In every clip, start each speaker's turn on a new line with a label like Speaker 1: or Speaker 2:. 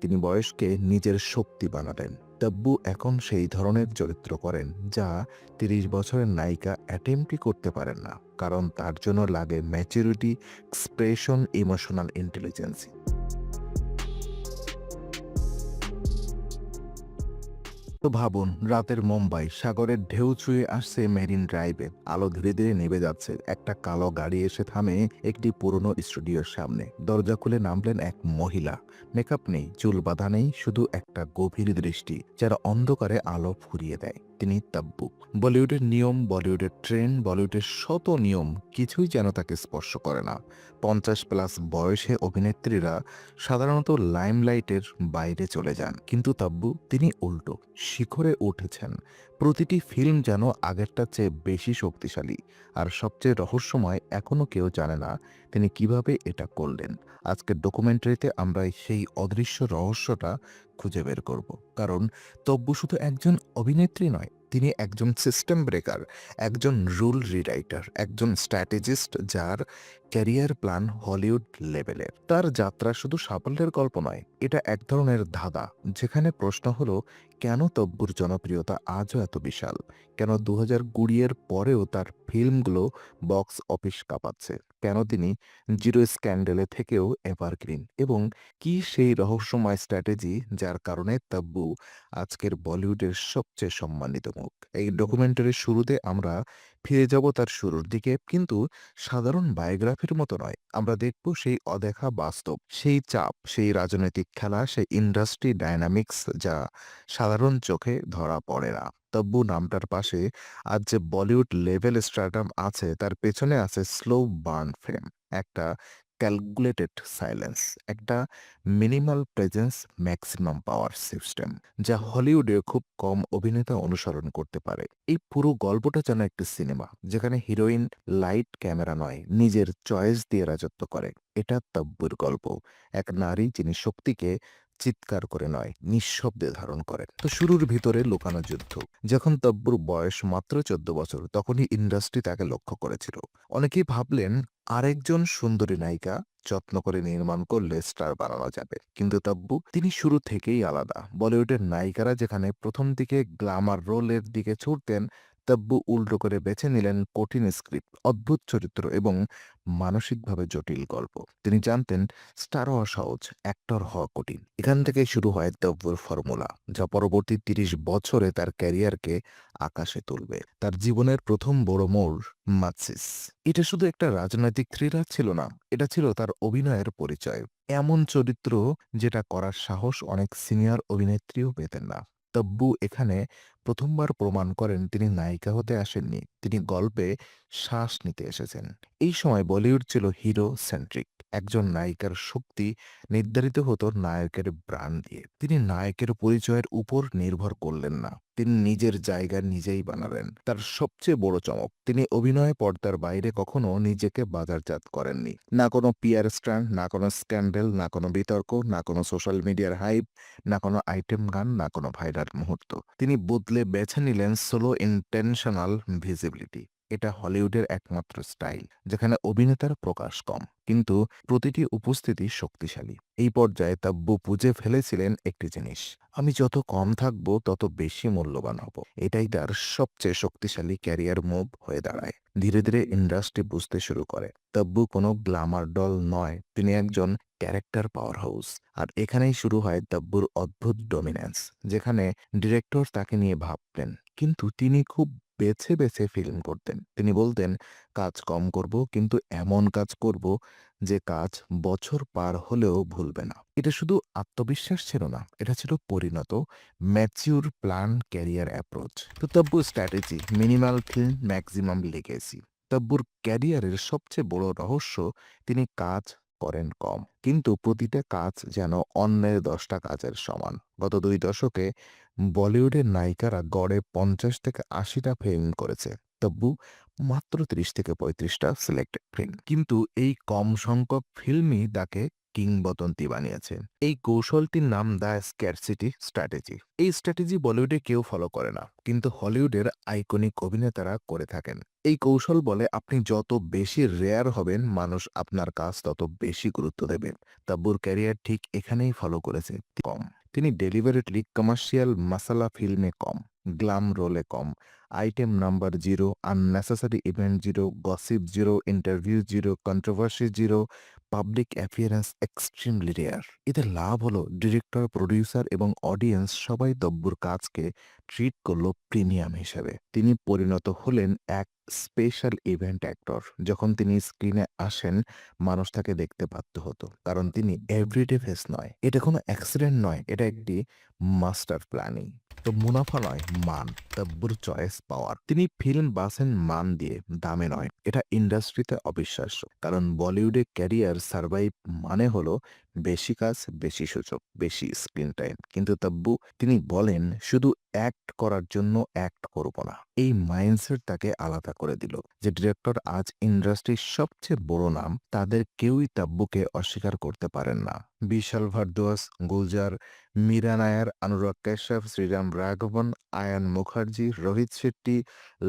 Speaker 1: তিনি বয়সকে নিজের শক্তি বানালেন তব্বু এখন সেই ধরনের চরিত্র করেন যা তিরিশ বছরের নায়িকা অ্যাটেম্পটি করতে পারেন না, কারণ তার জন্য লাগে ম্যাচুরিটি, এক্সপ্রেশন, ইমোশনাল ইন্টেলিজেন্সি। তো ভাবুন, রাতের মুম্বাই, সাগরের ঢেউ ছুঁয়ে আসছে মেরিন ড্রাইভে। আলো ধীরে ধীরে নেমে যাচ্ছে। একটা কালো গাড়ি এসে থামে একটি পুরনো স্টুডিওর সামনে। দরজা খুলে নামলেন এক মহিলা। মেকআপ নেই, চুল বাঁধা নেই, শুধু একটা গভীর দৃষ্টি, যারা অন্ধকারে আলো ফুরিয়ে দেয়। তিনি তাব্বু। বলিউডের নিয়ম, বলিউডের ট্রেন্ড, বলিউডের শত নিয়ম কিছুই যেন তাকে স্পর্শ করে না। পঞ্চাশ প্লাস বয়সে অভিনেত্রীরা সাধারণত লাইমলাইটের বাইরে চলে যান। কিন্তু তাব্বু, তিনি উল্টো, শিখরে উঠেছেন। প্রতিটি ফিল্ম যেন আগেরটার চেয়ে বেশি শক্তিশালী আর সবচেয়ে রহস্যময় এখনও কেউ জানে না তিনি কীভাবে এটা করলেন। আজকের ডকুমেন্টারিতে আমরা সেই অদৃশ্য রহস্যটা খুঁজে বের করব। কারণ তব্বু শুধু একজন অভিনেত্রী নয়, তিনি একজন সিস্টেম ব্রেকার একজন রুল রিরাইটার একজন স্ট্র্যাটেজিস্ট যার ক্যারিয়ার প্ল্যান হলিউড লেভেলের। তার যাত্রা শুধু সাফল্যের গল্প নয়, এটা এক ধরনের ধাঁধা, যেখানে প্রশ্ন হলো, কেন তব্বুর জনপ্রিয়তা আজও এত বিশাল? কেন দু হাজার কুড়িয়ের পরেও তার ফিল্মগুলো বক্স অফিস কাঁপাচ্ছে? কেন তিনি জিরো স্ক্যান্ডেলে থেকেও এভারগ্রিন? এবং কি সেই রহস্যময় স্ট্র্যাটেজি যার কারণে তাব্বু আজকের বলিউডের সবচেয়ে সম্মানিত মুখ? এই ডকুমেন্টারির শুরুতে আমরা ফিরে যাব তার শুরুর দিকে। কিন্তু সাধারণ বায়োগ্রাফির মতো নয়। আমরা দেখব সেই অদেখা বাস্তব, সেই চাপ, সেই রাজনৈতিক খেলা, সেই ইন্ডাস্ট্রি ডায়নামিক্স যা সাধারণ চোখে ধরা পড়ে না। তব্বু নামটার পাশে আজ যে বলিউড লেভেল স্টার্টাম আছে, তার পেছনে আছে স্লো বার্ন ফ্রেম একটা ক্যালকুলেটেড সাইলেন্স একটা minimal presence maximum power system যা হলিউডে খুব কম অভিনেতা অনুসরণ করতে পারে। এই পুরো গল্পটা যেন একটি সিনেমা যেখানে হিরোইন লাইট ক্যামেরা নয়, নিজের চয়েস দিয়ে রাজত্ব করে। এটা তব্বুর গল্প। এক নারী যিনি শক্তিকে চিৎকার করে নয়, নিঃশব্দে ধারণ করেন তো শুরুর ভিতরে লুকানো যুদ্ধ। যখন তব্বুর বয়স মাত্র চোদ্দ বছর, তখনই ইন্ডাস্ট্রি তাকে লক্ষ্য করেছিল। অনেকেই ভাবলেন আরেকজন সুন্দরী নায়িকা যত্ন করে নির্মাণ করলে স্টার বানানো যাবে। কিন্তু তাব্বু, তিনি শুরু থেকেই আলাদা। বলিউডের নায়িকারা যেখানে প্রথম দিকে গ্লামার রোলের দিকে ছুটতেন তব্বু উল্টো করে বেছে নিলেন কঠিন স্ক্রিপ্ট, অদ্ভুত চরিত্র এবং মানসিকভাবে জটিল গল্প। তিনি জানতেন, স্টার হওয়া সহজ, অ্যাক্টর হওয়া কঠিন। এখান থেকে শুরু হয় তব্বুর ফর্মুলা, যা পরবর্তী তিরিশ বছরে তার ক্যারিয়ারকে আকাশে তুলবে। তার জীবনের প্রথম বড় মোড় মাতসিস এটা শুধু একটা রাজনৈতিক থ্রিলার ছিল না, এটা ছিল তার অভিনয়ের পরিচয়। এমন চরিত্র যেটা করার সাহস অনেক সিনিয়র অভিনেত্রীও পেতেন না। তব্বু এখানে প্রথমবার প্রমাণ করেন তিনি নায়িকা হতে আসেননি, তিনি গল্পে শ্বাস নিতে এসেছেন। এই সময় বলিউড ছিল হিরো সেন্ট্রিক, একজন নায়িকার শক্তি নির্ধারিত হতো নায়কের ব্রাণ দিয়ে। তিনি নায়কের পরিচয়ের উপর নির্ভর করলেন না, তিনি নিজের জায়গা নিজেই বানালেন, তার সবচেয়ে বড় চমক, তিনি অভিনয় পর্দার বাইরে কখনো নিজেকে বাজারজাত করেননি। না কোনো পিয়ার স্ট্যান্ড, না কোনো স্ক্যান্ডেল, না কোনো বিতর্ক, না কোনো সোশ্যাল মিডিয়ার হাইপ, না কোনো আইটেম গান, না কোনো ভাইরাল মুহূর্ত। তিনি বদলে বেছে নিলেন সোলো ইন্টেনশনাল ভিজিবিলিটি এটা হলিউডের একমাত্র স্টাইল যেখানে অভিনেতার প্রকাশ কম, কিন্তু প্রতিটি উপস্থিতি শক্তিশালী। এই পর্যায়ে তাব্বু বুঝে ফেলেছিলেন একটি জিনিস, আমি যত কম থাকব, তত বেশি মূল্যবান হব। এটাই তার সবচেয়ে শক্তিশালী ক্যারিয়ার মুভ হয়ে দাঁড়ায়। ধীরে ধীরে ইন্ডাস্ট্রি বুঝতে শুরু করে। তাব্বু কোনো গ্লামার ডল নয়, তিনি একজন ক্যারেক্টার পাওয়ার হাউস আর এখানেই শুরু হয় তাব্বুর অদ্ভুত ডমিন্যান্স যেখানে ডিরেক্টর তাকে নিয়ে ভাবতেন, কিন্তু তিনি খুব বেছে বেছে ফিল্ম করতেন। তিনি বলতেন, কাজ কম করব, কিন্তু এমন কাজ করব যে কাজ বছর পার হলেও ভুলবে না। এটা শুধু আত্মবিশ্বাস ছিল না, এটা ছিল পরিণত ম্যাচিউর প্ল্যান ক্যারিয়ার অ্যাপ্রোচ তো Tabu strategy minimal film maximum legacy তব্বুর ক্যারিয়ারের সবচেয়ে বড় রহস্য, তিনি কাজ করেন কম। কিন্তু প্রতিটা কাজ যেন অন্যের দশটা কাজের সমান। গত দুই দশকে বলিউডের নায়িকারা গড়ে পঞ্চাশ থেকে আশিটা ফিল্ম করেছে। তবু মাত্র ত্রিশ থেকে পঁয়ত্রিশটা সিলেক্টেড ফিল্ম। কিন্তু এই কম সংখ্যক ফিল্মই তাকে কিংবদন্তি বানিয়েছে এই কৌশলটির নাম দ্য স্ক্যারসিটি স্ট্র্যাটেজি। এই স্ট্র্যাটেজি বলিউডে কেউ ফলো করে না, কিন্তু হলিউডের আইকনিক অভিনেতারা করে থাকেন। এই কৌশল বলে আপনি যত বেশি রেয়ার হবেন, মানুষ আপনার কাজ তত বেশি গুরুত্ব দেবে। তাব্বুর ক্যারিয়ার ঠিক এখানেই ফলো করেছে কম। তিনি ডেলিভারেটলি কমার্শিয়াল মাসালা ফিল্মে কম, গ্লাম রোলে কম, item number zero, unnecessary event zero, gossip zero, interview zero, controversy zero public appearance extremely rare এতে লাভ হলো ডিরেক্টর প্রডিউসার এবং অডিয়েন্স সবাই দব্বুর কাজকে ট্রিট করল প্রিমিয়াম হিসেবে। তিনি পরিণত হলেন এক স্পেশাল ইভেন্ট অ্যাক্টর যখন তিনি স্ক্রিনে আসেন, মানুষ তাকে দেখতে বাধ্য হতো। কারণ তিনি এভরিডে ফেস নয়। এটা কোনো অ্যাক্সিডেন্ট নয়। এটা একটি মাস্টার প্ল্যানিং তো মুনাফা নয়, মান। তব্বুর চয়েস পাওয়ার তিনি ফিল্ম বাসেন মান দিয়ে, দামে নয়। এটা ইন্ডাস্ট্রিতে অবিশ্বাস্য। কারণ বলিউডে ক্যারিয়ার সার্ভাইভ মানে হলো বেশি কাজ, বেশি সুযোগ, বেশি স্ক্রিন টাইম কিন্তু তাব্বু, তিনি বলেন, শুধু অ্যাক্ট করার জন্য অ্যাক্ট করব না। এই মাইন্ডসেট তাকে আলাদা করে দিল যে ডিরেক্টর আজ ইন্ডাস্ট্রির সবচেয়ে বড় নাম, তাদের কেউই তাব্বুকে অস্বীকার করতে পারেন না। বিশাল ভারদ্বাজ, গুলজার, মীরা নায়ার, অনুরাগ কাশ্যপ শ্রীরাম রাঘবন, আয়ান মুখার্জি, রোহিত শেট্টি,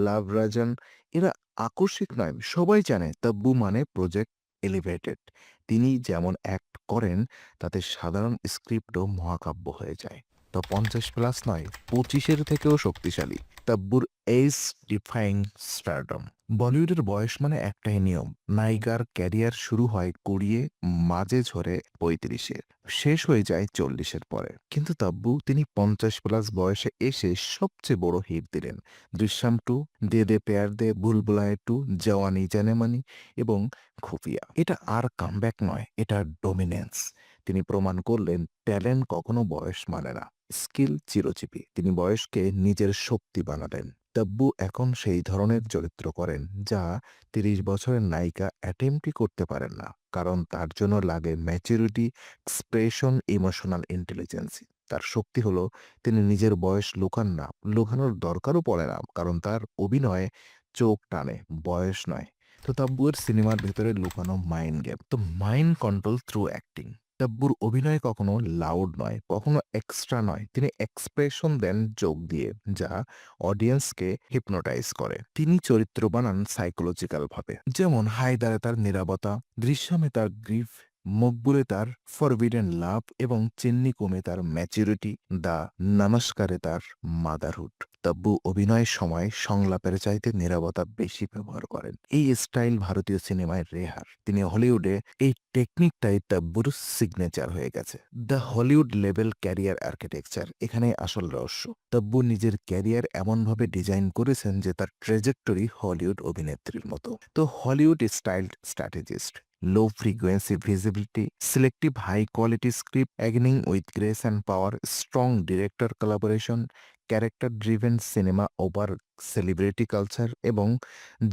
Speaker 1: লাভ রাজন, এরা আকস্মিক নয়, সবাই জানে তাব্বু মানে প্রজেক্ট এলিভেটেড তিনি যেমন অ্যাক্ট করেন, তাতে সাধারণ স্ক্রিপ্টও মহাকাব্য হয়ে যায়। তো পঞ্চাশ প্লাস নয়, পঁচিশের থেকেও শক্তিশালী। তাব্বুর এজ ডিফাইং স্টারডম। বলিউডের বয়স মানে একটাই নিয়ম, নায়িকার ক্যারিয়ার শুরু হয় কুড়িয়ে, মাঝে ঝরে পঁয়ত্রিশে, শেষ হয়ে যায় চল্লিশের পরে। কিন্তু তাব্বু তিনি পঞ্চাশ প্লাস বয়সে এসে সবচেয়ে বড় হিট দিলেন। দৃশ্যাম টু, দে দে পেয়ার দে, বুলবুলায় টু, জওয়ানি জানেমানি এবং খুফিয়া। এটা আর কামব্যাক নয়, এটা ডোমিনেন্স। তিনি প্রমাণ করলেন, ট্যালেন্ট কখনো বয়স মানে না। স্কিল চিরচিপি তিনি বয়সকে নিজের শক্তি বানালেন তাব্বু এখন সেই ধরনের চরিত্র করেন যা তিরিশ বছরের নায়িকা অ্যাটেম্পটি করতে পারেন না। কারণ তার জন্য লাগে ম্যাচুরিটি, এক্সপ্রেশন, ইমোশনাল ইন্টেলিজেন্সি। তার শক্তি হলো তিনি নিজের বয়স লুকান না। লুকানোর দরকারও পড়ে না, কারণ তার অভিনয়ে চোখ টানে, বয়স নয়। তো তাব্বুয়ের সিনেমার ভেতরে লুকানো মাইন্ড গেম তো মাইন্ড কন্ট্রোল থ্রু অ্যাক্টিং তাব্বুর অভিনয় কখনো লাউড নয়, কখনো এক্সট্রা নয়। তিনি এক্সপ্রেশন দেন যোগ দিয়ে, যা অডিয়েন্সকে হিপনোটাইজ করে। তিনি চরিত্র বানান সাইকোলজিক্যাল ভাবে। যেমন হায়দারে তার নিরাপত্তা, দৃশ্যমে তার গ্রিফ মকবুলে তার ফরবিডেন লাভ এবং চেন্নি কমে তার ম্যাচুরিটি দ্য নমস্কারে তার মাদারহুড তাব্বু অভিনয়ের সময় সংলাপের চাইতে নিরবতা বেশি ব্যবহার করেন। এই স্টাইল ভারতীয় সিনেমায় রেহার। তিনি হলিউডে এই টেকনিকটাই তাব্বুর সিগনেচার হয়ে গেছে। The Hollywood level career architecture এখানে আসল রহস্য। তাব্বু নিজের ক্যারিয়ার এমনভাবে ডিজাইন করেছেন যে তার ট্রেজেক্টরি হলিউড অভিনেত্রীর মতো। তো Hollywood style strategist low frequency visibility, selective high quality script, beginning with grace and power, strong director collaboration, character driven cinema over celebrity culture এবং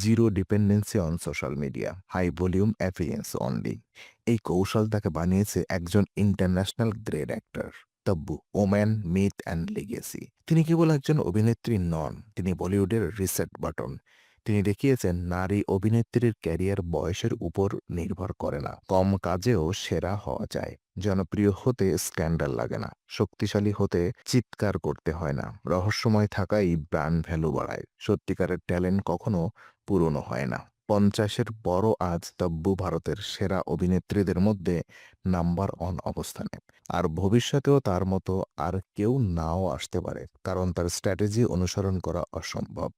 Speaker 1: zero dependency on social media high volume appearance only এই কৌশল তাকে বানিয়েছে একজন international grade actor Tabu woman myth and legacy তিনি কেবল একজন অভিনেত্রী নন তিনি বলিউডের রিসেট বাটন তিনি দেখিয়েছেন, নারী অভিনেত্রীর ক্যারিয়ার বয়সের উপর নির্ভর করে না। কম কাজেও সেরা হওয়া যায়। জনপ্রিয় হতে স্ক্যান্ডাল লাগে না। শক্তিশালী হতে চিৎকার করতে হয় না। রহস্যময় থাকাই ব্র্যান্ড ভ্যালু বাড়ায়। সত্যিকারের ট্যালেন্ট কখনো পুরনো হয় না। পঞ্চাশের বড় আজ তব্বু ভারতের সেরা অভিনেত্রীদের মধ্যে নাম্বার অন অবস্থানে। আর ভবিষ্যতেও তার মতো আর কেউ নাও আসতে পারে, কারণ তার স্ট্র্যাটেজি অনুসরণ করা অসম্ভব।